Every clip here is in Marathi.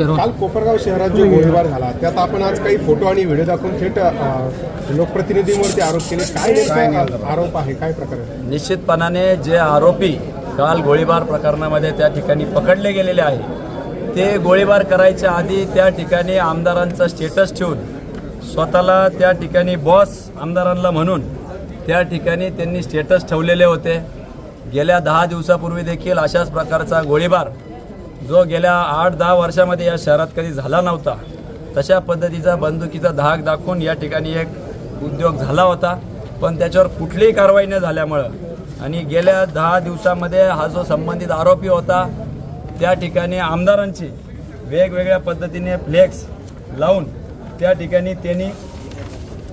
काल कोपरगाव शहरात जो गोळीबार झाला त्यात आपण आज काही फोटो आणि व्हिडिओ दाखवून थेट लोकप्रतिनिधींवरती आरोप केले काय आरोप आहे? काय प्रकार आहे निश्चितपणाने जे आरोपी काल गोळीबार प्रकरणामध्ये त्या ठिकाणी पकडले गेलेले आहे ते गोळीबार करायच्या आधी त्या ठिकाणी आमदारांचा स्टेटस ठेवून स्वतःला त्या ठिकाणी बॉस आमदारांना म्हणून त्या ठिकाणी त्यांनी स्टेटस ठेवलेले होते. गेल्या दहा दिवसापूर्वी देखील अशाच प्रकारचा गोळीबार जो गेल्या आठ दहा वर्षामध्ये या शहरात कधी झाला नव्हता तशा पद्धतीचा बंदुकीचा धाक दाखवून या ठिकाणी एक उद्योग झाला होता. पण त्याच्यावर कुठलीही कारवाई न झाल्यामुळं आणि गेल्या दहा दिवसामध्ये हा जो संबंधित आरोपी होता त्या ठिकाणी आमदारांची वेगवेगळ्या पद्धतीने फ्लेक्स लावून त्या ठिकाणी त्यांनी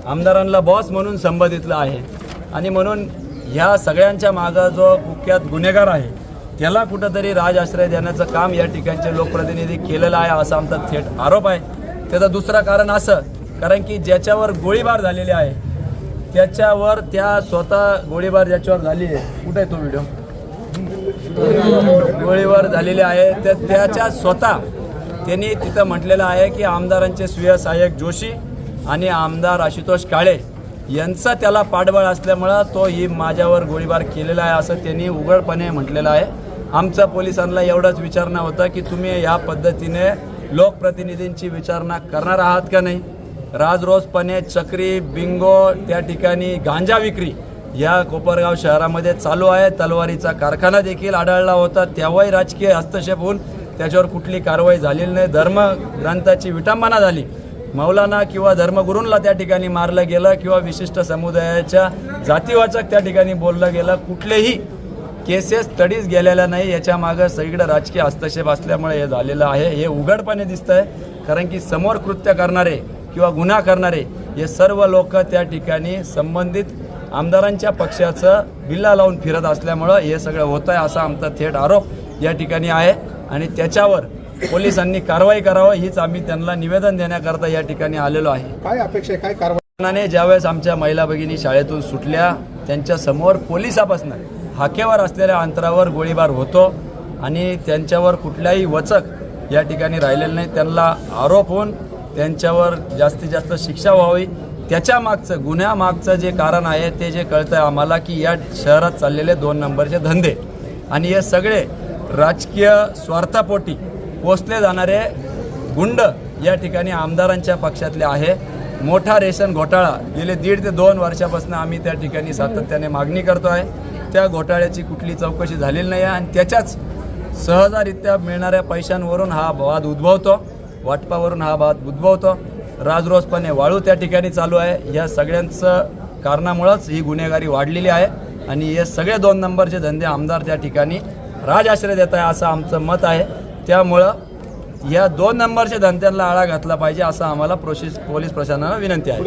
आमदारांना बॉस म्हणून संबोधितलं आहे. आणि म्हणून ह्या सगळ्यांच्या मागं जो कुख्यात गुन्हेगार आहे त्याला कुठंतरी राजआश्रय देण्याचं काम या ठिकाणचे लोकप्रतिनिधी केलेलं आहे असा आमचा थेट आरोप आहे. त्याचं दुसरं कारण असं कारण की ज्याच्यावर गोळीबार झालेली आहे त्याच्यावर त्या स्वतः गोळीबार ज्याच्यावर झाली आहे. कुठे आहे तो व्हिडिओ गोळीबार झालेले आहे. तर त्याच्या स्वतः त्यांनी तिथं म्हटलेलं आहे की आमदारांचे स्वीय सहाय्यक जोशी आणि आमदार आशुतोष काळे यांचा त्याला पाठबळ असल्यामुळं तो ही माझ्यावर गोळीबार केलेला आहे असं त्यांनी उघडपणे म्हटलेलं आहे. आमच्या पोलिसांना एवढाच विचारणा होता की तुम्ही या पद्धतीने लोकप्रतिनिधींची विचारणा करणार आहात का नाही? राजरोजपणे चक्री बिंगो त्या ठिकाणी गांजा विक्री या कोपरगाव शहरामध्ये चालू आहे. तलवारीचा कारखाना देखील आढळला होता. तेव्हाही राजकीय हस्तक्षेप होऊन त्याच्यावर कुठली कारवाई झालेली नाही. धर्म ग्रंथाची विटंबना झाली. मौलाना किंवा धर्मगुरूंना त्या ठिकाणी मारलं गेलं किंवा विशिष्ट समुदायाच्या जातीवाचक त्या ठिकाणी बोललं गेलं. कुठलेही केसेस स्टडीज गेलेल्या नाही याच्या मागं सगळीकडे राजकीय हस्तक्षेप असल्यामुळे हे झालेलं आहे. हे उघडपणे दिसतं आहे कारण की समोर कृत्य करणारे किंवा गुन्हा करणारे हे सर्व लोक त्या ठिकाणी संबंधित आमदारांच्या पक्षाचं बिल्ला लावून फिरत असल्यामुळं हे सगळं होतं आहे असा आमचा थेट आरोप या ठिकाणी आहे. आणि त्याच्यावर पोलिसांनी कारवाई करावं हीच आम्ही त्यांना निवेदन देण्याकरता या ठिकाणी आलेलो आहे. काय अपेक्षा आहे? काय कारवाई? ज्यावेळेस आमच्या महिला भगिनी शाळेतून सुटल्या त्यांच्यासमोर पोलिसापासून हाकेवर असलेल्या अंतरावर गोळीबार होतो आणि त्यांच्यावर कुठल्याही वचक या ठिकाणी राहिलेलं नाही. त्यांना आरोप होऊन त्यांच्यावर जास्तीत जास्त शिक्षा व्हावी. त्याच्यामागचं गुन्ह्यामागचं जे कारण आहे ते जे कळतं आहे आम्हाला की या शहरात चाललेले दोन नंबरचे धंदे. आणि हे सगळे राजकीय स्वार्थापोटी पोचले जाणारे गुंड या ठिकाणी आमदारांच्या पक्षातले आहे. मोठा रेशन घोटाळा गेले दीड ते दोन वर्षापासून आम्ही त्या ठिकाणी सातत्याने मागणी करतो आहे त्या घोटाळ्याची कुठली चौकशी झालेली नाही आहे आणि त्याच्याच सहजारित्या मिळणाऱ्या पैशांवरून हा वाद उद्भवतो. वाटपावरून हा वाद उद्भवतो. राजरोजपणे वाळू त्या ठिकाणी चालू आहे. या सगळ्यांचं कारणामुळंच ही गुन्हेगारी वाढलेली आहे आणि हे सगळे दोन नंबरचे धंदे आमदार त्या ठिकाणी राजआश्रय देत आहे असं आमचं मत आहे. त्यामुळं या दोन नंबरच्या धंद्यांना आळा घातला पाहिजे असं आम्हाला प्रोसेस पोलीस प्रशासनाला विनंती आहे.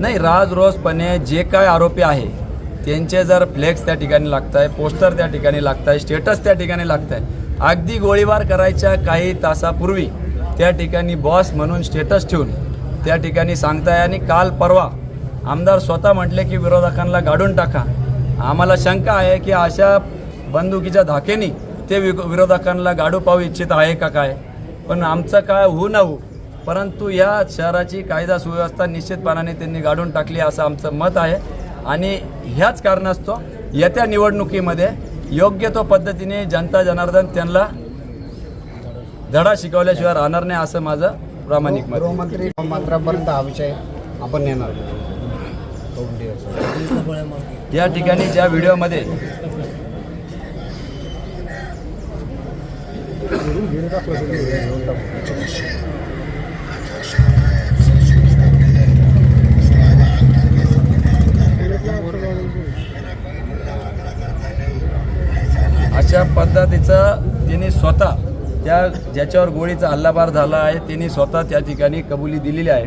नाही राज रोजपणे नाही राजरोजपणे जे काय आरोपी आहे त्यांचे जर फ्लेक्स त्या ठिकाणी लागत आहे पोस्टर त्या ठिकाणी लागत आहे स्टेटस त्या ठिकाणी लागत आहे अगदी गोळीबार करायच्या काही तासापूर्वी त्या ठिकाणी बॉस म्हणून स्टेटस ठेवून त्या ठिकाणी सांगताय आणि काल परवा आमदार स्वतः म्हटले की विरोधकांना गाडून टाका. आम्हाला शंका आहे की अशा बंदुकीच्या धाकेनी ते वि विरोधकांना गाडू पाहू इच्छित आहे का काय? पण आमचं काय होऊ न होऊ परंतु या शहराची कायदा सुव्यवस्था निश्चितपणाने त्यांनी गाडून टाकली असं आमचं मत आहे आणि ह्याच कारणास्तव येत्या निवडणुकीमध्ये योग्य तो पद्धतीने जनता जनार्दन त्यांना धडा शिकवल्याशिवाय राहणार नाही असं माझं प्रामाणिक मत. गृहमंत्री मंत्र्यापर्यंत हा विषय आपण नेणार या ठिकाणी ज्या व्हिडिओमध्ये अशा पद्धतीचं त्यांनी स्वतः त्या ज्याच्यावर गोळीचा हल्लाबार झाला आहे त्यांनी स्वतः त्या ठिकाणी कबुली दिलेली आहे.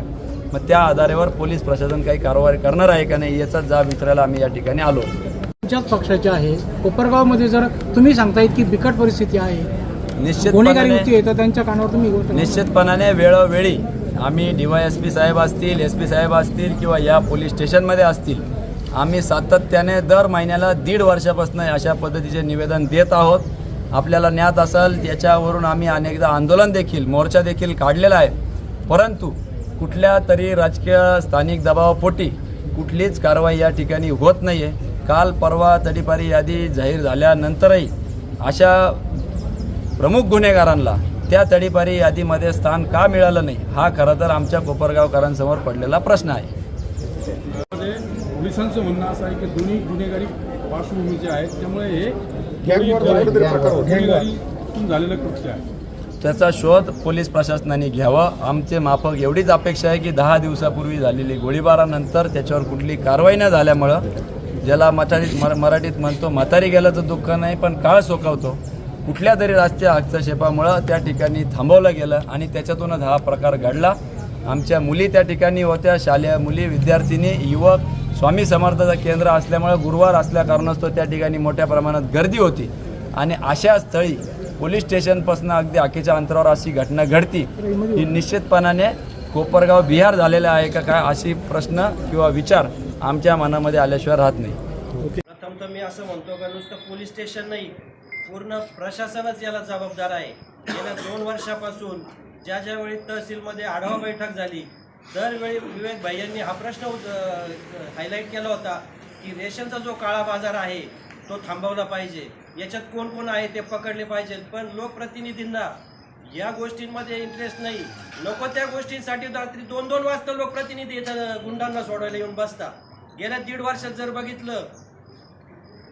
मग त्या आधारावर पोलीस प्रशासन काही कारवाई करणार आहे का नाही याचा जाब विचारायला आम्ही या ठिकाणी आलो. तुमच्याच पक्षाचे आहे कोपरगावमध्ये जर तुम्ही सांगतायत की बिकट परिस्थिती आहे गुन्हेगारी निश्चितपणाने आहे तर त्यांच्या कानावर तुम्ही गोष्ट निश्चितपणाने वेळोवेळी आम्ही डी वाय एस पी साहेब असतील एस पी साहेब असतील किंवा या पोलीस स्टेशनमध्ये असतील आम्ही सातत्याने दर महिन्याला दीड वर्षापासून अशा पद्धतीचे निवेदन देत आहोत. आपल्याला ज्ञात असेल याच्यावरून आम्ही अनेकदा आंदोलन देखील मोर्चा देखील काढलेला आहे. परंतु कुठल्या तरी राजकीय स्थानिक दबावापोटी कुठलीच कारवाई या ठिकाणी होत नाही आहे काल परवा तडीपारी यादी जाहीर झाल्यानंतरही अशा प्रमुख गुन्हेगारांना त्या तडीपारी यादीमध्ये स्थान का मिळालं नाही हा खरं तर आमच्या कोपरगावकरांसमोर पडलेला प्रश्न आहे. पोलिसांचं म्हणणं असं आहे की दोन्ही गुन्हेगारी पार्श्वभूमीचे आहेत. त्यामुळे हे झालेलं कृत्य आहे. त्याचा शोध पोलीस प्रशासनाने घ्यावा. आमचे माफक एवढीच अपेक्षा आहे की दहा दिवसापूर्वी झालेली गोळीबारानंतर त्याच्यावर कुठली कारवाई न झाल्यामुळं ज्याला मराठीत मर मराठीत म्हणतो म्हातारी गेल्याचं दुःख नाही पण काळ सोकावतो. कुठल्या तरी राष्ट्रीय हस्तक्षेपामुळं त्या ठिकाणी थांबवलं गेलं आणि त्याच्यातूनच हा प्रकार घडला. आमच्या मुली त्या ठिकाणी होत्या. शालेय मुली विद्यार्थिनी युवक स्वामी समर्थाचं केंद्र असल्यामुळं गुरुवार असल्या कारणास्तव त्या ठिकाणी मोठ्या प्रमाणात गर्दी होती. आणि अशा स्थळी पोलीस स्टेशनपासून अगदी आखीच्या अंतरावर अशी घटना घडती. ही निश्चितपणाने कोपरगाव बिहार झालेला आहे का काय अशी प्रश्न किंवा विचार आमच्या मनामध्ये आल्याशिवाय राहत नाही. प्रथम तर मी असं म्हणतो का नुसतं पोलीस स्टेशन नाही पूर्ण प्रशासनच याला जबाबदार आहे. गेल्या दोन वर्षापासून ज्या ज्यावेळी तहसीलमध्ये आढावा बैठक झाली दरवेळी विवेक भाई हा प्रश्न हायलाईट केला होता की रेशनचा जो काळा बाजार आहे तो थांबवला पाहिजे. याच्यात कोण कोण आहे ते पकडले पाहिजे. पण लोकप्रतिनिधींना या गोष्टींमध्ये इंटरेस्ट नाही. नको त्या गोष्टींसाठी रात्री दोन दोन वाजता लोकप्रतिनिधी इथं गुंडांना सोडवायला येऊन बसता गेल्या दीड वर्षात जर बघितलं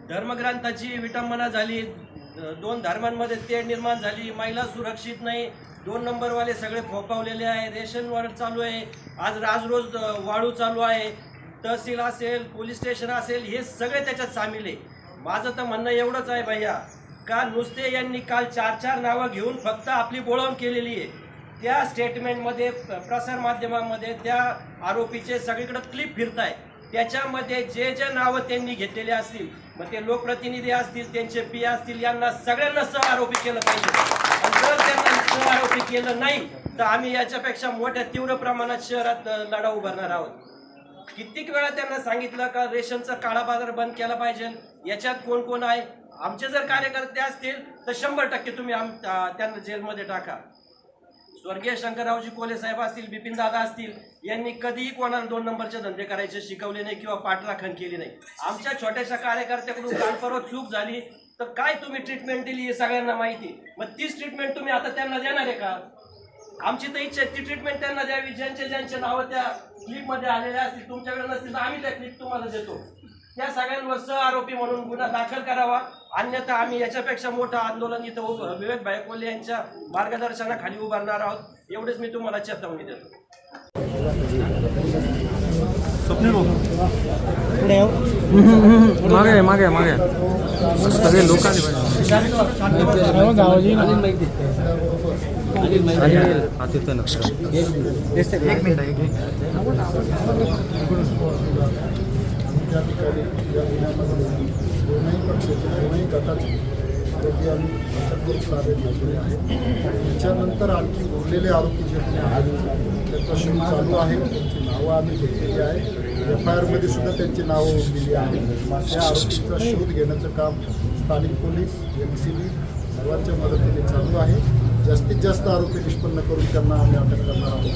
धर्मग्रंथाची विटंबना झाली दोन धर्मांमध्ये तेढ निर्माण झाली महिला सुरक्षित नाही दोन नंबरवाले सगळे फोकावलेले आहे रेशनवर चालू आहे आज राज रोज वाळू चालू आहे तहसील असेल पोलीस स्टेशन असेल हे सगळे त्याच्यात सामील आहे. माझं तर म्हणणं एवढंच आहे भैया का नुसते यांनी काल चार चार नावं घेऊन फक्त आपली बोळवण केलेली आहे. त्या स्टेटमेंटमध्ये प्रसारमाध्यमामध्ये त्या आरोपीचे सगळीकडे क्लिप फिरत आहे त्याच्यामध्ये जे जे नावं त्यांनी घेतलेले असतील मग ते लोकप्रतिनिधी असतील त्यांचे पी असतील यांना सगळ्यांना सह आरोपी केलं पाहिजे. जर आरोपी केलं नाही तर आम्ही याच्यापेक्षा मोठ्या तीव्र प्रमाणात शहरात लढा उभारणार आहोत. कित्येक वेळा त्यांना सांगितलं का रेशनचा काळा बाजार बंद केला पाहिजे. याच्यात कोण कोण आहे? आमचे जर कार्यकर्ते असतील तर शंभर टक्के तुम्ही आम त्यांना जेलमध्ये टाका. स्वर्गीय शंकररावजी कोले साहेब असतील बिपिन दादा असतील यांनी कधीही कोणाला दोन नंबरचे धंदे करायचे शिकवले नाही किंवा पाठराखण केली नाही. आमच्या छोट्याशा कार्यकर्त्याकडून काल परवा चूक झाली. तर काय तुम्ही ट्रीटमेंट दिली हे सगळ्यांना माहिती? मग तीच ट्रीटमेंट तुम्ही आता त्यांना देणार आहे का? आमची तर इच्छा ती ट्रीटमेंट त्यांना द्यावी. ज्यांचे ज्यांचे नावं त्या क्लिपमध्ये आलेल्या असतील तुमच्याकडे नसतील तर आम्ही त्या क्लिप तुम्हाला देतो. त्या सगळ्यांवर सह आरोपी म्हणून गुन्हा दाखल करावा. अन्यथा आम्ही याच्यापेक्षा मोठं आंदोलन इथं उभं विवेक भाई यांच्या मार्गदर्शनाखाली उभारणार आहोत. एवढेच मी तुम्हाला चेतावणी देतो. मागे मागे मागे सगळे लोक आले पाहिजे गावाची एक मिनिट एक त्या ठिकाणी या गुन्ह्यामध्ये दोनही पक्षाचे दोनही गटाचे आरोपी आम्ही अटक ताब्यात घेतलेले आहेत त्याच्यानंतर आणखी उरलेले आरोपी जे आहेत त्याचा शोध चालू आहे. त्यांची नावं आम्ही घेतलेली आहे. एफ आय आरमध्ये सुद्धा त्यांची नावं दिली आहेत. त्या आरोपीचा शोध घेण्याचं काम स्थानिक पोलीस एम सी बी सर्वांच्या मदतीने चालू आहे. जास्तीत जास्त आरोपी निष्पन्न करून त्यांना आम्ही अटक करणार आहोत.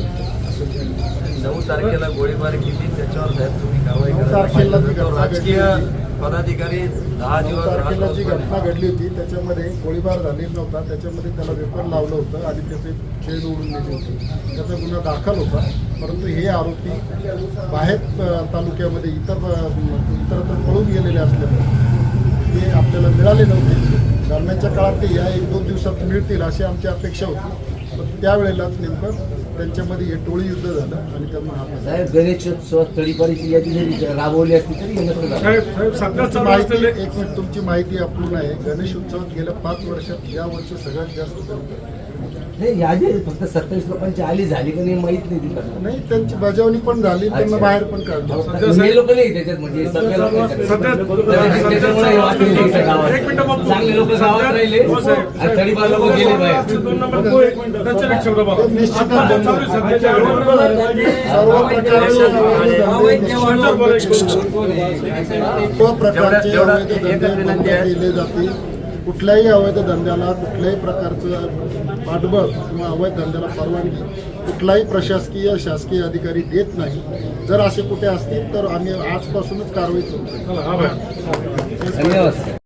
नऊ तारखेला गोळीबार केली. त्याच्यावर साहेब तुम्ही कारवाई तारखेला राजकीय. पदाधिकारी दहा दिवस तारखेला जी. घटना घडली होती त्याच्यामध्ये गोळीबार झालेला नव्हता. त्याच्यामध्ये त्याला वेपन लावलं होतं. आणि त्याचे खेळ उडून गेली होती. त्याचा गुन्हा दाखल होता. परंतु हे आरोपी बाहेर तालुक्यामध्ये इतर इतरत्र पळून गेलेले असल्यामुळे ते आपल्याला मिळाले नव्हते. दरम्यानच्या काळात ते या एक दोन दिवसात मिळतील अशी आमची अपेक्षा होती. पण त्यावेळेलाच नेमकं त्यांच्यामध्ये हे टोळी युद्ध झालं आणि त्यांना हा साहेब गणेशोत्सव तळीपारीची यादी जरी राबवली असती तरी हे नसतं झालं. तुमची माहिती एक मिनिट तुमची माहिती अपूर्ण आहे गणेश उत्सवात गेल्या पाच वर्षात या वर्षी सगळ्यात जास्त गर्दी. नाही यादी फक्त सत्तावीस लोकांची आली झाली का नाही माहीत नाही तिथं. नाही त्यांची बजावणी पण झाली त्यांना बाहेर पण काढलं. हे लोक नाही त्याच्यात म्हणजे सगळे लोक त्याच्यामुळे हे वाटलं नाही इथं गावात. चांगले लोक गावात राहिले. आणि तडीपार लोक गेले बाहेर. दोन नंबर हो एक मिनिट. त्यांच्या लक्ष बघा ते निश्चितच आता बंद चालू आहे होईल. सध्याच्या सर्व प्रकारचे अवैध धंदे सर्व प्रकारचे अवैध धंदे बंद केले जातील. कुठल्याही अवैध धंद्याला कुठल्याही प्रकारचं पाठबळ किंवा अवैध धंद्याला परवानगी कुठलाही प्रशासकीय शासकीय अधिकारी देत नाही. जर असे कुठे असतील तर आम्ही आजपासूनच कारवाई करू. हा. धन्यवाद.